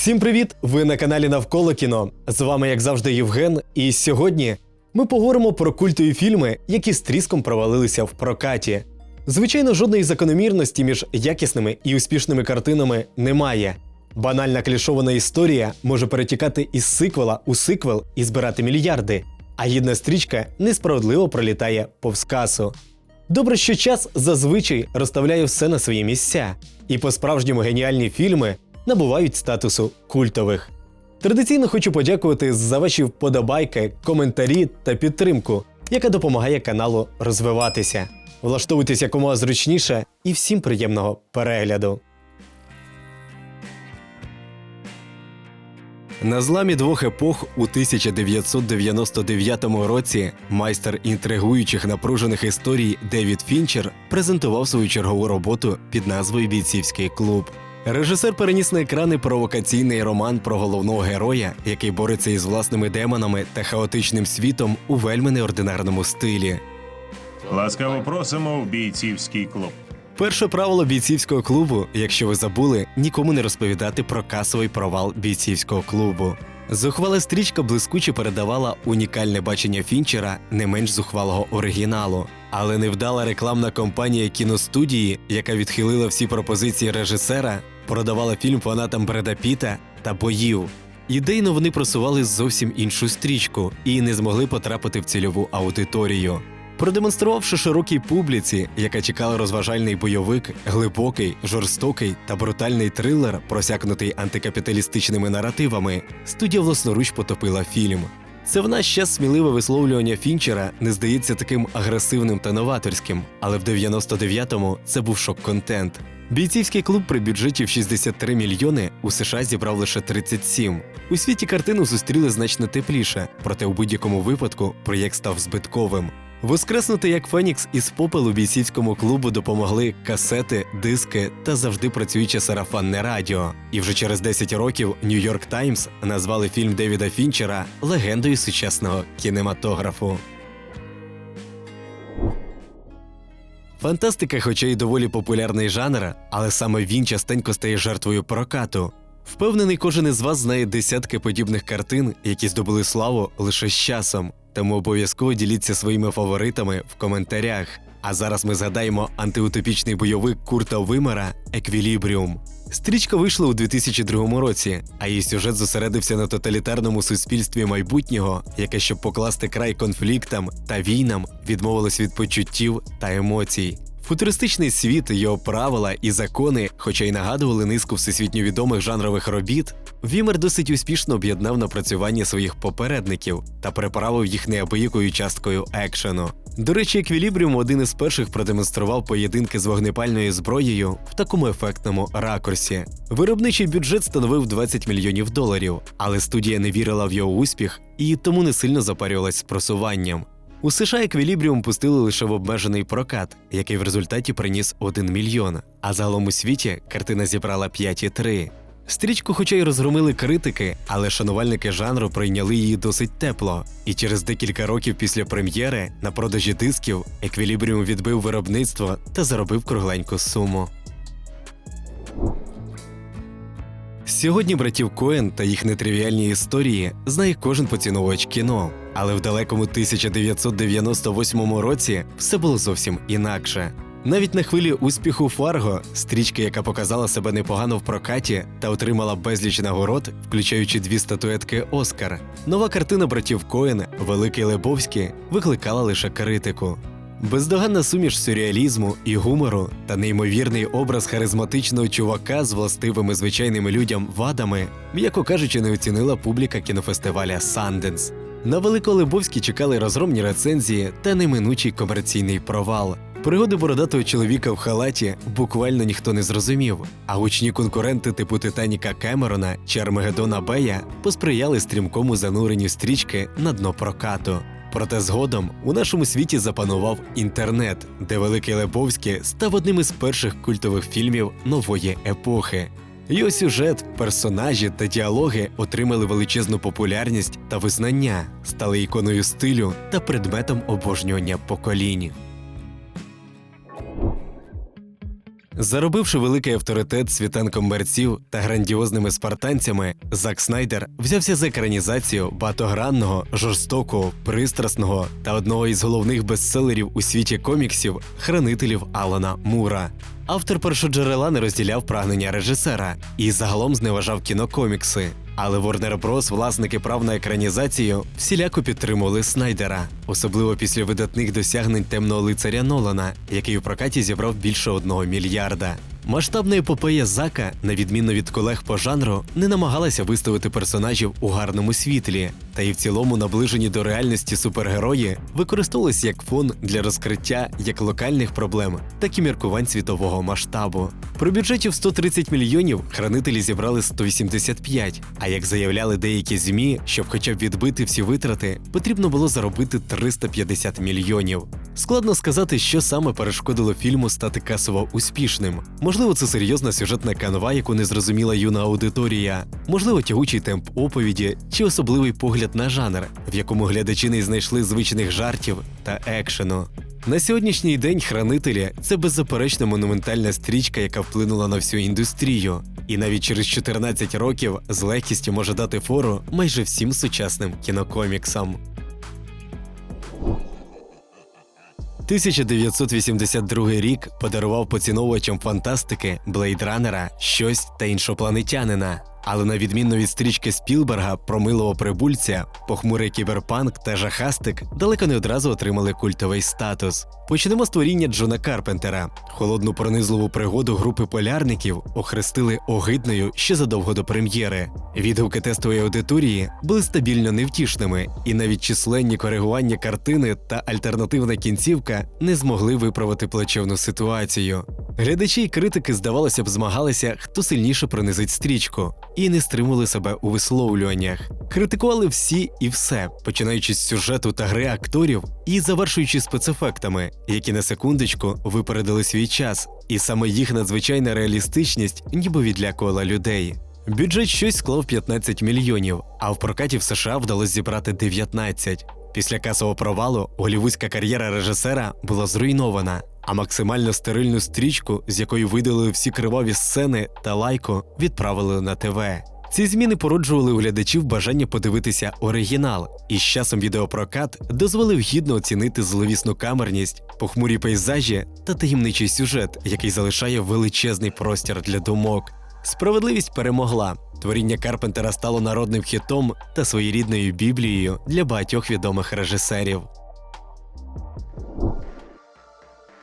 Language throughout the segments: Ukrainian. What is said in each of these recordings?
Всім привіт! Ви на каналі Навколо кіно. З вами, як завжди, Євген. І сьогодні ми поговоримо про культові фільми, які з тріском провалилися в прокаті. Звичайно, жодної закономірності між якісними і успішними картинами немає. Банальна клішована історія може перетікати із сиквела у сиквел і збирати мільярди, а гідна стрічка несправедливо пролітає повз касу. Добре, що час зазвичай розставляє все на свої місця, і по-справжньому геніальні фільми набувають статусу культових. Традиційно хочу подякувати за ваші вподобайки, коментарі та підтримку, яка допомагає каналу розвиватися. Влаштовуйтесь якомога зручніше і всім приємного перегляду. На зламі двох епох у 1999 році майстер інтригуючих напружених історій Девід Фінчер презентував свою чергову роботу під назвою Бійцівський клуб. Режисер переніс на екрани провокаційний роман про головного героя, який бореться із власними демонами та хаотичним світом у вельми неординарному стилі. Ласкаво просимо в бійцівський клуб. Перше правило бійцівського клубу, якщо ви забули, нікому не розповідати про касовий провал бійцівського клубу. Зухвала стрічка блискуче передавала унікальне бачення Фінчера не менш зухвалого оригіналу. Але невдала рекламна кампанія кіностудії, яка відхилила всі пропозиції режисера, продавала фільм фанатам Бреда Піта та боїв. Ідейно вони просували зовсім іншу стрічку і не змогли потрапити в цільову аудиторію. Продемонструвавши широкій публіці, яка чекала розважальний бойовик, глибокий, жорстокий та брутальний трилер, просякнутий антикапіталістичними наративами, студія власноруч потопила фільм. Це в наш час сміливе висловлювання Фінчера не здається таким агресивним та новаторським, але в 99-му це був шок-контент. Бійцівський клуб при бюджеті в 63 мільйони у США зібрав лише 37. У світі картину зустріли значно тепліше, проте у будь-якому випадку проєкт став збитковим. Воскреснути як Фенікс із попелу бійцівському клубу допомогли касети, диски та завжди працююче сарафанне радіо. І вже через 10 років Нью-Йорк Таймс назвали фільм Девіда Фінчера легендою сучасного кінематографу. Фантастика, хоча й доволі популярний жанр, але саме він частенько стає жертвою прокату. Впевнений, кожен із вас знає десятки подібних картин, які здобули славу лише з часом. Тому обов'язково діліться своїми фаворитами в коментарях. А зараз ми згадаємо антиутопічний бойовик Курта Вимера Еквілібріум. Стрічка вийшла у 2002 році, а її сюжет зосередився на тоталітарному суспільстві майбутнього, яке, щоб покласти край конфліктам та війнам, відмовилось від почуттів та емоцій. Футуристичний світ, його правила і закони, хоча й нагадували низку всесвітньо відомих жанрових робіт, Вімер досить успішно об'єднав напрацювання своїх попередників та переправив їх неабиякою часткою екшену. До речі, Еквілібріум один із перших продемонстрував поєдинки з вогнепальною зброєю в такому ефектному ракурсі. Виробничий бюджет становив 20 мільйонів доларів, але студія не вірила в його успіх і тому не сильно запарювалась з просуванням. У США еквілібріум пустили лише в обмежений прокат, який в результаті приніс 1 мільйон. А загалом у світі картина зібрала 5,3. Стрічку, хоча й розгромили критики, але шанувальники жанру прийняли її досить тепло. І через декілька років після прем'єри на продажі дисків еквілібріум відбив виробництво та заробив кругленьку суму. Сьогодні братів Коен та їх нетривіальні історії знає кожен поціновувач кіно, але в далекому 1998 році все було зовсім інакше. Навіть на хвилі успіху Фарго, стрічки, яка показала себе непогано в прокаті та отримала безліч нагород, включаючи дві статуетки Оскар, нова картина братів Коен Великий Лебовський викликала лише критику. Бездоганна суміш сюрреалізму і гумору та неймовірний образ харизматичного чувака з властивими звичайними людям вадами, м'яко кажучи, не оцінила публіка кінофестиваля Санденс. На Великолебовській чекали розгромні рецензії та неминучий комерційний провал. Пригоди бородатого чоловіка в халаті буквально ніхто не зрозумів, а гучні конкуренти типу Титаніка Кемерона чи Армагеддона Бея посприяли стрімкому зануренню стрічки на дно прокату. Проте згодом у нашому світі запанував інтернет, де Великий Лебовський став одним із перших культових фільмів нової епохи. Його сюжет, персонажі та діалоги отримали величезну популярність та визнання, стали іконою стилю та предметом обожнювання поколінь. Заробивши великий авторитет світанком мерців та грандіозними спартанцями, Зак Снайдер взявся за екранізацію багатогранного, жорстокого, пристрасного та одного із головних бестселерів у світі коміксів хранителів Алана Мура. Автор першоджерела не розділяв прагнення режисера і загалом зневажав кінокомікси. Але Warner Bros., власники прав на екранізацію, всіляко підтримували Снайдера, особливо після видатних досягнень темного лицаря Нолана, який у прокаті зібрав більше одного мільярда. Масштабна епопея Зака, на відміну від колег по жанру, не намагалася виставити персонажів у гарному світлі, та і в цілому наближені до реальності супергерої використовувалися як фон для розкриття як локальних проблем, так і міркувань світового масштабу. При бюджеті в 130 мільйонів хранителі зібрали 185, а як заявляли деякі змі, щоб хоча б відбити всі витрати, потрібно було заробити 350 мільйонів. Складно сказати, що саме перешкодило фільму стати касово успішним. Можливо, це серйозна сюжетна канва, яку не зрозуміла юна аудиторія, можливо, тягучий темп оповіді чи особливий погляд на жанр, в якому глядачі не знайшли звичних жартів та екшену. На сьогоднішній день хранителі це беззаперечно монументальна стрічка, яка вплинула на всю індустрію, і навіть через 14 років з легкістю може дати фору майже всім сучасним кінокоміксам. 1982 рік подарував поціновувачам фантастики, блейдранера, щось та іншопланетянина. Але на відміну від стрічки Спілберга про милого прибульця, похмурий кіберпанк та жахастик далеко не одразу отримали культовий статус. Почнемо з творіння Джона Карпентера. Холодну пронизливу пригоду групи полярників охрестили огидною ще задовго до прем'єри. Відгуки тестової аудиторії були стабільно невтішними, і навіть численні коригування картини та альтернативна кінцівка не змогли виправити плачевну ситуацію. Глядачі й критики, здавалося б, змагалися, хто сильніше принизить стрічку, і не стримували себе у висловлюваннях. Критикували всі і все, починаючи з сюжету та гри акторів і завершуючи спецефектами, які на секундочку випередили свій час, і саме їх надзвичайна реалістичність ніби відлякувала людей. Бюджет щось склав 15 мільйонів, а в прокаті в США вдалося зібрати 19. Після касового провалу голівудська кар'єра режисера була зруйнована, а максимально стерильну стрічку, з якої видалили всі криваві сцени та лайко, відправили на ТВ. Ці зміни породжували у глядачів бажання подивитися оригінал, і з часом відеопрокат дозволив гідно оцінити зловісну камерність, похмурі пейзажі та таємничий сюжет, який залишає величезний простір для думок. Справедливість перемогла. Творіння Карпентера стало народним хітом та своєрідною біблією для багатьох відомих режисерів.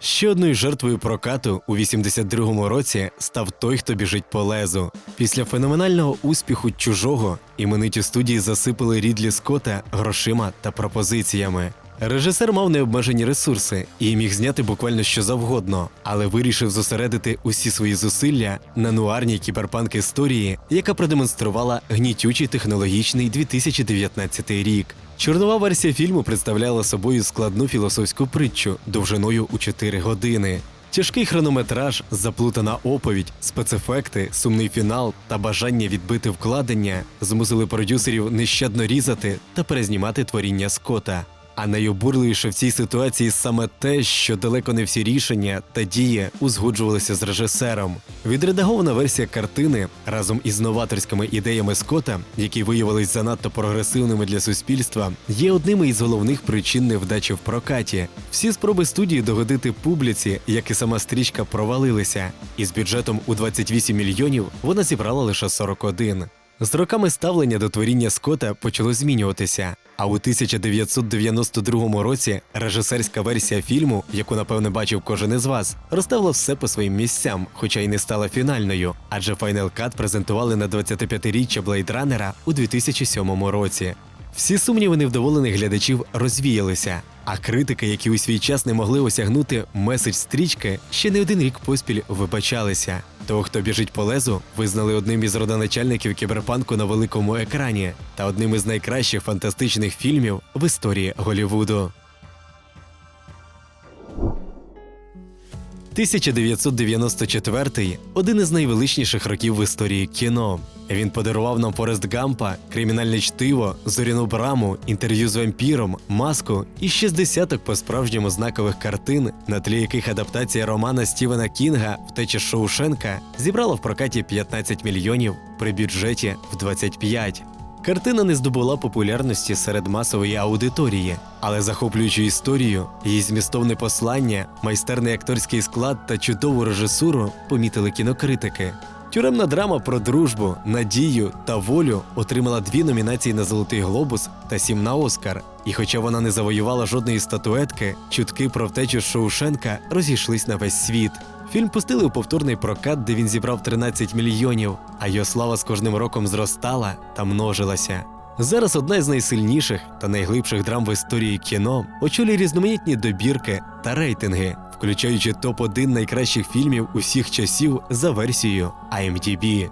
Ще одною жертвою прокату у 82-му році став той, хто біжить по лезу. Після феноменального успіху чужого імениті студії засипали Рідлі Скотта грошима та пропозиціями. Режисер мав необмежені ресурси і міг зняти буквально що завгодно, але вирішив зосередити усі свої зусилля на нуарній кіберпанк історії, яка продемонструвала гнітючий технологічний 2019 рік. Чорнова версія фільму представляла собою складну філософську притчу довжиною у 4 години. Тяжкий хронометраж, заплутана оповідь, спецефекти, сумний фінал та бажання відбити вкладення змусили продюсерів нещадно різати та перезнімати творіння Скотта. А найобурливіше в цій ситуації саме те, що далеко не всі рішення та дії узгоджувалися з режисером. Відредагована версія картини разом із новаторськими ідеями Скотта, які виявились занадто прогресивними для суспільства, є одними із головних причин невдачі в прокаті. Всі спроби студії догодити публіці, як і сама стрічка, провалилися, і з бюджетом у 28 мільйонів вона зібрала лише 41. З роками ставлення до творіння Скотта почало змінюватися. А у 1992 році режисерська версія фільму, яку напевне бачив кожен із вас, розставила все по своїм місцям, хоча й не стала фінальною. Адже Final Cut презентували на 25-річчя Blade Runner у 2007 році. Всі сумніви невдоволених глядачів розвіялися, а критики, які у свій час не могли осягнути меседж стрічки, ще не один рік поспіль вибачалися. Того, хто біжить по лезу, визнали одним із родоначальників кіберпанку на великому екрані та одним із найкращих фантастичних фільмів в історії Голівуду. 1994 – один із найвеличніших років в історії кіно. Він подарував нам Форест Гампа, кримінальне чтиво, зоряну браму, інтерв'ю з вампіром, маску і ще з десяток по-справжньому знакових картин, на тлі яких адаптація романа Стівена Кінга Втеча Шоушенка зібрала в прокаті 15 мільйонів при бюджеті в 25. Картина не здобула популярності серед масової аудиторії, але захоплюючу історію, її змістовне послання, майстерний акторський склад та чудову режисуру помітили кінокритики. Тюремна драма про дружбу, надію та волю отримала дві номінації на Золотий Глобус та сім на Оскар. І хоча вона не завоювала жодної статуетки, чутки про втечу Шоушенка розійшлись на весь світ. Фільм пустили у повторний прокат, де він зібрав 13 мільйонів, а його слава з кожним роком зростала та множилася. Зараз одна із найсильніших та найглибших драм в історії кіно очолює різноманітні добірки та рейтинги, включаючи топ-1 найкращих фільмів усіх часів за версією IMDb.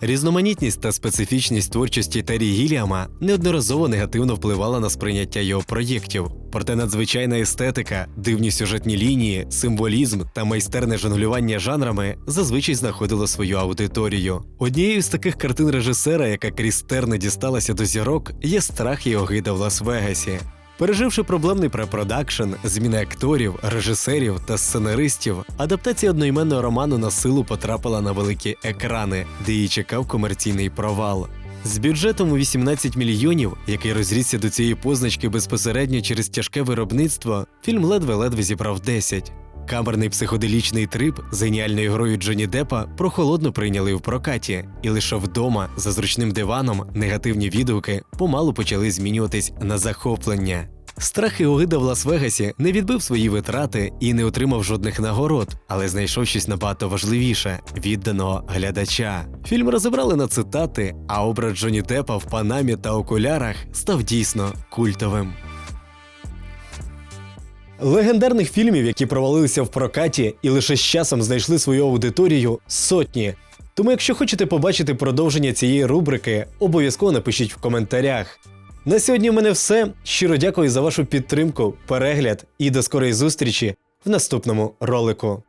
Різноманітність та специфічність творчості Террі Гіліама неодноразово негативно впливала на сприйняття його проєктів. Проте надзвичайна естетика, дивні сюжетні лінії, символізм та майстерне жонглювання жанрами зазвичай знаходило свою аудиторію. Однією з таких картин режисера, яка крізь терни дісталася до зірок, є страх і огида в Лас-Вегасі. Переживши проблемний препродакшн, зміни акторів, режисерів та сценаристів, адаптація одноіменного роману на силу потрапила на великі екрани, де її чекав комерційний провал. З бюджетом у 18 мільйонів, який розрісся до цієї позначки безпосередньо через тяжке виробництво, фільм ледве-ледве зібрав 10. Камерний психоделічний трип з геніальною грою Джонні Деппа прохолодно прийняли в прокаті, і лише вдома, за зручним диваном, негативні відгуки помалу почали змінюватись на захоплення. Страх і огида в Лас-Вегасі не відбив свої витрати і не отримав жодних нагород, але знайшов щось набагато важливіше відданого глядача. Фільм розібрали на цитати, а образ Джонні Деппа в панамі та окулярах став дійсно культовим. Легендарних фільмів, які провалилися в прокаті і лише з часом знайшли свою аудиторію, сотні. Тому, якщо хочете побачити продовження цієї рубрики, обов'язково напишіть в коментарях. На сьогодні в мене все. Щиро дякую за вашу підтримку, перегляд і до скорої зустрічі в наступному ролику.